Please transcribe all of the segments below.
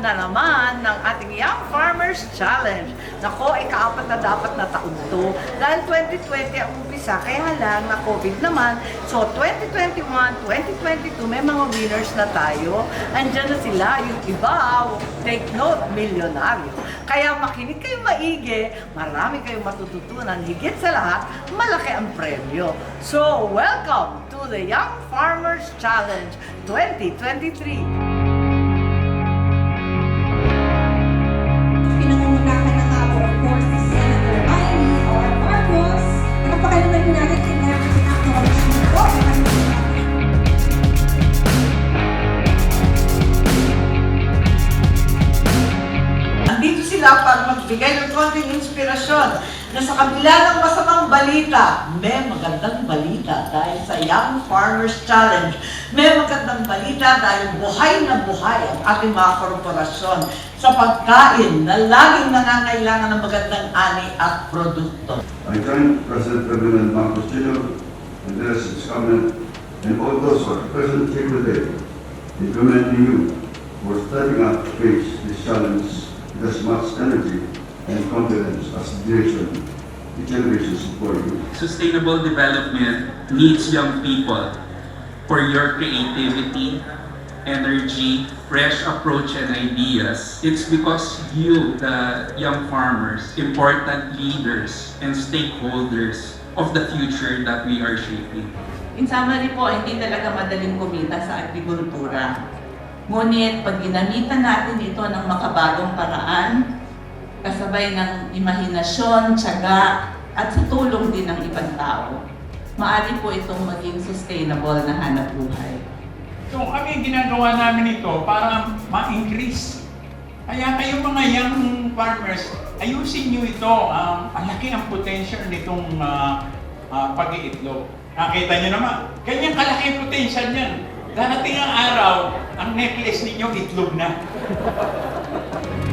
na naman ng ating Young Farmers Challenge. Nako, ikaapat na dapat na taon to. Dahil 2020 ang umpisa, kaya lang na COVID naman. So 2021, 2022, may mga winners na tayo. Andyan na sila, yung iba, take note, milyonaryo. Kaya makinig kayo maigi, marami kayong matututunan. Higit sa lahat, malaki ang premyo. So, welcome to the Young Farmers Challenge 2023. May magandang balita dahil sa Young Farmers Challenge. May magandang balita dahil buhay na buhay ang ating mga korporasyon sa pagkain na laging nangangailangan ng magandang ani at produkto. I join President Ferdinand Marcos Jr. and the rest of his and all those who are present here today in commending you for stepping up to face this challenge with as much energy and confidence as direction generations before you. Sustainable development needs young people for your creativity, energy, fresh approach and ideas. It's because you, the young farmers, important leaders and stakeholders of the future that we are shaping. In summary po, hindi talaga madaling kumita sa agrikultura. Ngunit pag ginamitan natin ito ng makabagong paraan, kasabay ng imahinasyon, tiyaga, at sa tulong din ng ibang tao, maaari po itong maging sustainable na hanap buhay. So kami ginagawa namin ito para ma-increase. Kaya kayo mga young farmers, ayusin nyo ito. Um, ang ang potential nitong uh, pag-iitlog. Nakita nyo naman, ganyan kalaki ang potential niyan. Darating ang araw, ang necklace ninyo itlog na.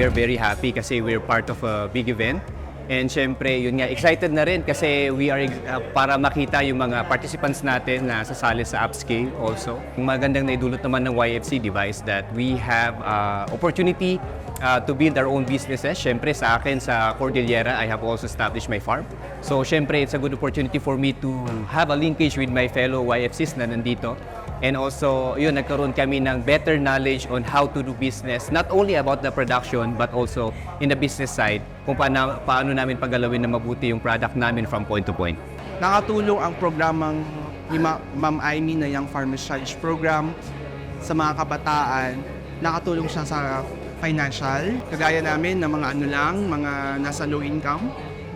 We're very happy kasi we're part of a big event. And syempre, yun nga, excited na rin kasi we are uh, para makita yung mga participants natin na sasali sa upscale also. Ang magandang naidulot naman ng YFC device that we have uh, opportunity uh, to build our own businesses. Syempre sa akin sa Cordillera, I have also established my farm. So syempre, it's a good opportunity for me to have a linkage with my fellow YFCs na nandito. And also, yun, nagkaroon kami ng better knowledge on how to do business, not only about the production, but also in the business side, kung paano, paano namin paggalawin na mabuti yung product namin from point to point. Nakatulong ang programang ni Ma- Ma'am Amy na Young Farmers Challenge Program sa mga kabataan. Nakatulong siya sa financial. Kagaya namin na mga ano lang, mga nasa low income.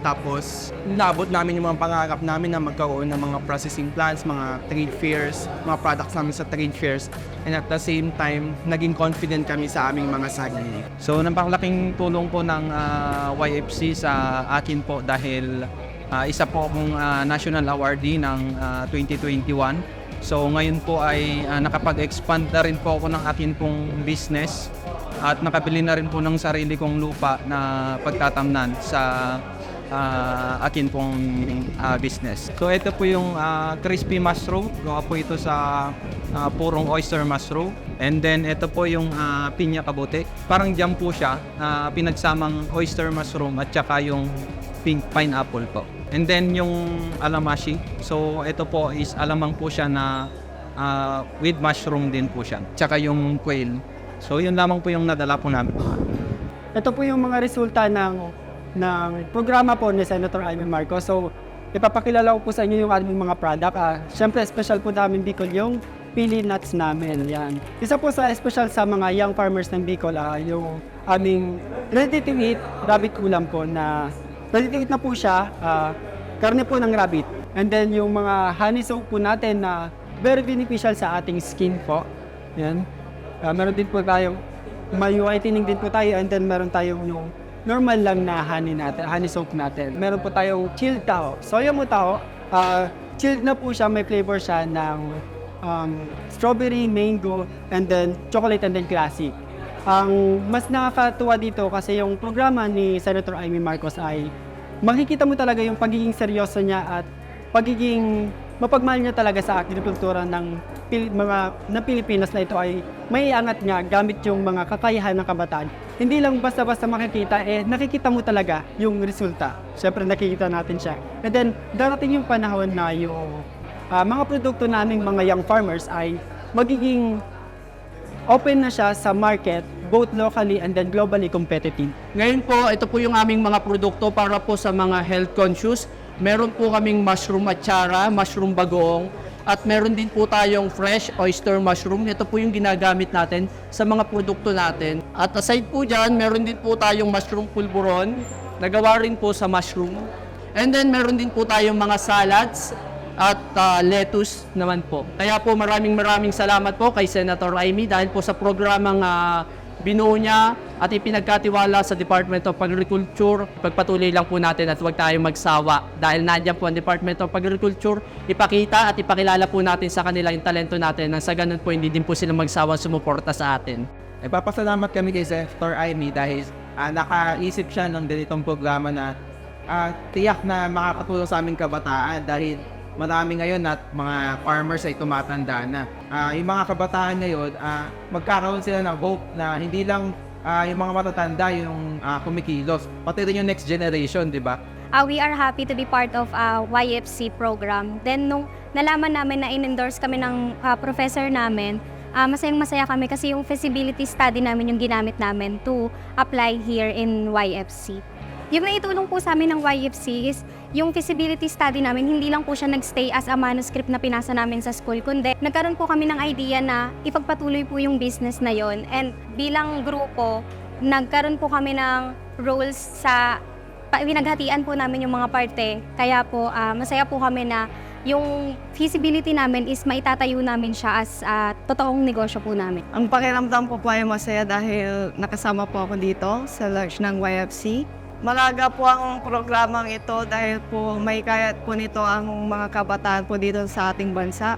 Tapos, nabot namin yung mga pangarap namin na magkaroon ng mga processing plants, mga trade fairs, mga products namin sa trade fairs. And at the same time, naging confident kami sa aming mga sarili. So napakalaking tulong po ng ah, YFC sa akin po dahil ah, isa po akong ah, national awardee ng ah, 2021. So ngayon po ay ah, nakapag-expand na rin po ako ng akin pong business at nakabili na rin po ng sarili kong lupa na pagtatamnan sa ah, akin pong ah, business. So ito po yung ah, crispy mushroom. Gawa po ito sa ah, purong oyster mushroom. And then ito po yung ah, pinya kabote. Parang jam po siya na pinagsamang oyster mushroom at saka yung pink pineapple po. And then yung alamashi. So ito po is alamang po siya na ah, with mushroom din po siya. Tsaka yung quail. So yun lamang po yung nadala po namin. Ito po yung mga resulta ng ng programa po ni Senator Amy Marcos. So, ipapakilala ko po sa inyo yung aming mga product. Ah, Siyempre, special po namin Bicol yung pili nuts namin. Yan. Isa po sa special sa mga young farmers ng Bicol, ah, yung aming ready to eat rabbit kulam po na ready to eat na po siya. ah, karne po ng rabbit. And then yung mga honey soap po natin na very beneficial sa ating skin po. Yan. Ah, meron din po tayong may whitening din po tayo and then meron tayong yung normal lang na honey natin, honey soap natin. Meron po tayong chilled tao. Soya mo tao, ah, chilled na po siya, may flavor siya ng um, strawberry, mango, and then chocolate and then classic. Ang mas nakakatuwa dito kasi yung programa ni Senator Amy Marcos ay makikita mo talaga yung pagiging seryoso niya at pagiging mapagmahal niya talaga sa agrikultura ng Pil- mga na Pilipinas na ito ay may angat niya gamit yung mga kakayahan ng kabataan. Hindi lang basta-basta makikita, eh nakikita mo talaga yung resulta. Siyempre nakikita natin siya. And then darating yung panahon na yung ah, mga produkto naming mga young farmers ay magiging open na siya sa market both locally and then globally competitive. Ngayon po, ito po yung aming mga produkto para po sa mga health conscious. Meron po kaming mushroom atsara, mushroom bagoong, at meron din po tayong fresh oyster mushroom. Ito po yung ginagamit natin sa mga produkto natin. At aside po dyan, meron din po tayong mushroom pulburon, nagawa rin po sa mushroom. And then meron din po tayong mga salads at ah, lettuce naman po. Kaya po maraming maraming salamat po kay Senator Amy dahil po sa programang ah, binuo niya at ipinagkatiwala sa Department of Agriculture. Pagpatuloy lang po natin at huwag tayong magsawa dahil nandiyan po ang Department of Agriculture. Ipakita at ipakilala po natin sa kanila yung talento natin nang sa ganun po hindi din po sila magsawa sumuporta sa atin. Nagpapasalamat kami kay Senator Amy dahil ah, nakaisip siya ng ganitong programa na ah, tiyak na makakatulong sa aming kabataan dahil marami ngayon at mga farmers ay tumatanda na. Ah, yung mga kabataan ngayon, ah, magkakaroon sila ng hope na hindi lang ah, yung mga matatanda yung ah, kumikilos, pati rin yung next generation, di ba? Uh, we are happy to be part of a YFC program. Then nung nalaman namin na in-endorse kami ng uh, professor namin, uh, masayang masaya kami kasi yung feasibility study namin yung ginamit namin to apply here in YFC. Yung naitulong po sa amin ng YFC is yung feasibility study namin, hindi lang po siya nagstay as a manuscript na pinasa namin sa school, kundi nagkaroon po kami ng idea na ipagpatuloy po yung business na yon And bilang grupo, nagkaroon po kami ng roles sa pinaghatian po namin yung mga parte. Kaya po, ah, masaya po kami na yung feasibility namin is maitatayo namin siya as ah, totoong negosyo po namin. Ang pakiramdam ko po ay masaya dahil nakasama po ako dito sa launch ng YFC. Malaga po ang programang ito dahil po may kayat po nito ang mga kabataan po dito sa ating bansa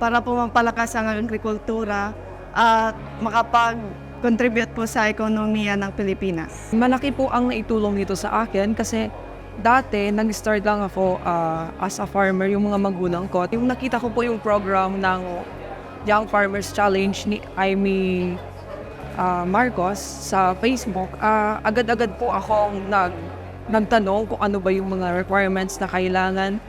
para po mapalakas ang agrikultura at makapag-contribute po sa ekonomiya ng Pilipinas. Malaki po ang naitulong nito sa akin kasi dati nag-start lang ako ah, as a farmer, yung mga magulang ko. Yung nakita ko po yung program ng Young Farmers Challenge ni Amy ah, Marcos sa Facebook, ah, agad-agad po akong nag, nagtanong kung ano ba yung mga requirements na kailangan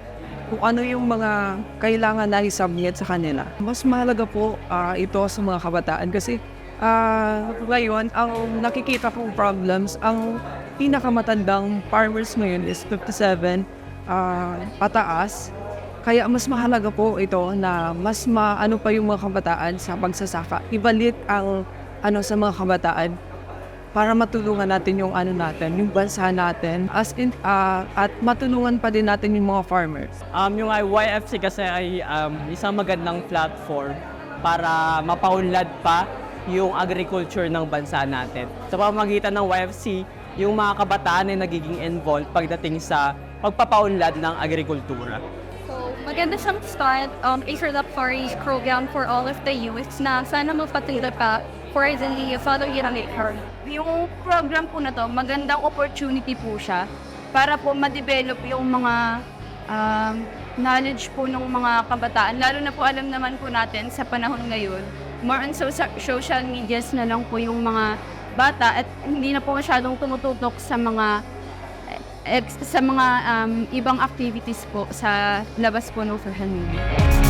kung ano yung mga kailangan na i-submit sa kanila. Mas mahalaga po ah, ito sa mga kabataan kasi ah, ngayon, ang nakikita kong problems, ang pinakamatandang farmers ngayon is 57 ah, pataas. Kaya mas mahalaga po ito na mas maano pa yung mga kabataan sa pagsasaka. Ibalik ang ano sa mga kabataan para matulungan natin yung ano natin, yung bansa natin as in ah, at matulungan pa din natin yung mga farmers. Um, yung YFC kasi ay um, isang magandang platform para mapaunlad pa yung agriculture ng bansa natin. Sa pamamagitan ng YFC, yung mga kabataan ay nagiging involved pagdating sa pagpapaunlad ng agrikultura. So, maganda siyang start, um, introductory program for all of the youths na sana mapatira pa for the following year. Yung program po na to, magandang opportunity po siya para po ma-develop yung mga um, knowledge po ng mga kabataan. Lalo na po alam naman po natin sa panahon ngayon, more on so- social medias na lang po yung mga bata at hindi na po masyadong tumututok sa mga ex- sa mga um, ibang activities po sa labas po ng social media.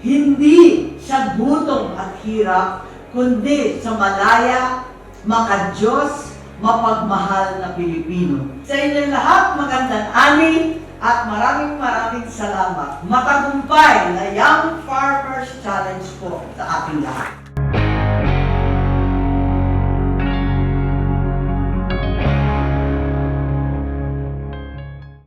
Hindi sa gutom at hirap, kundi sa malaya, makadiyos, mapagmahal na Pilipino. Sa inyo lahat, magandang ani at maraming maraming salamat. Matagumpay na Young Farmers Challenge po sa ating lahat.